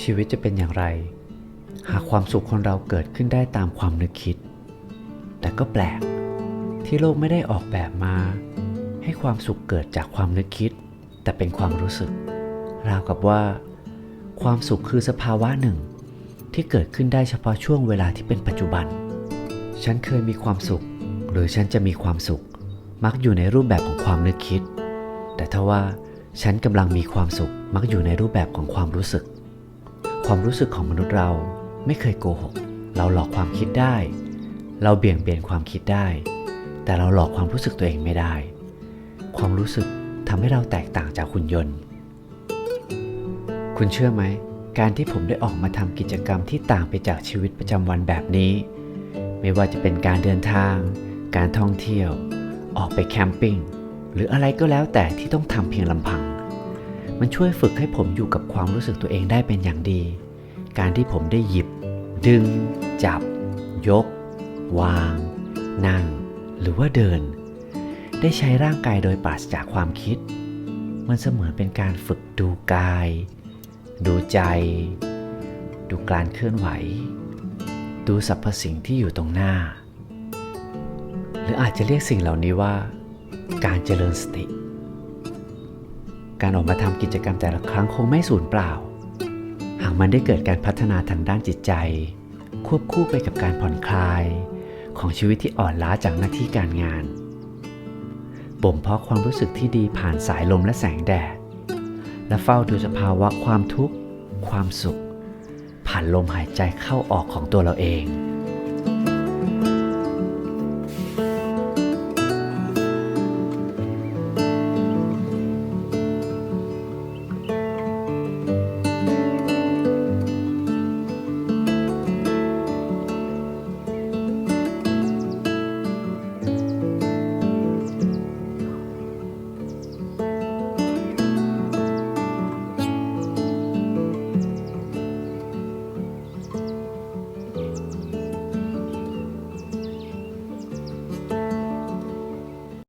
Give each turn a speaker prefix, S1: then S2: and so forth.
S1: ชีวิตจะเป็นอย่างไร หากความสุขคนเราเกิดขึ้นได้ตามความนึกคิด แต่ก็แปลกที่โลกไม่ได้ออกแบบมา ให้ความสุขเกิดจากความนึกคิด แต่เป็นความรู้สึก ราวกับว่า ความสุขคือสภาวะหนึ่ง ที่เกิดขึ้นได้เฉพาะช่วงเวลาที่เป็นปัจจุบัน ฉันเคยมีความสุข หรือฉันจะมีความสุข มักอยู่ในรูปแบบของความนึกคิด แต่ถ้าว่าฉันกำลังมีความสุขมักอยู่ในรูปแบบของความรู้สึก ความรู้สึกของมนุษย์เราไม่เคยโกหก เราหลอกความคิดได้ เราเบี่ยงเบนความคิดได้ แต่เราหลอกความรู้สึกตัวเองไม่ได้ ความรู้สึกทำให้เราแตกต่างจากหุ่นยนต์ คุณเชื่อไหม การที่ผมได้ออกมาทำกิจกรรมที่ต่างไปจากชีวิตประจำวันแบบนี้ ไม่ว่าจะเป็นการเดินทาง การท่องเที่ยว ออกไปแคมปิ้ง หรืออะไรก็แล้วแต่ที่ต้องทำเพียงลำพัง มันช่วยฝึกให้ผมอยู่กับความรู้สึกตัวเองได้เป็นอย่างดี การที่ผมได้หยิบ ดึง จับ ยก วาง นั่ง หรือว่าเดิน ได้ใช้ร่างกายโดยปราศจากความคิด มันเสมือนเป็นการฝึกดูกาย ดูใจ ดูการเคลื่อนไหว ดูสรรพสิ่งที่อยู่ตรงหน้า หรืออาจจะเรียกสิ่งเหล่านี้ว่า การเจริญสติ การออกมาทำกิจกรรมแต่ละครั้งคงไม่สูญเปล่า หากมันได้เกิดการพัฒนาทางด้านจิตใจ ควบคู่ไปกับการผ่อนคลาย ของชีวิตที่อ่อนล้าจากหน้าที่การงานบ่มเพาะความรู้สึกที่ดีผ่านสายลมและแสงแดด และเฝ้าดูสภาวะความทุกข์ ความสุข ผ่านลมหายใจเข้าออกของตัวเราเอง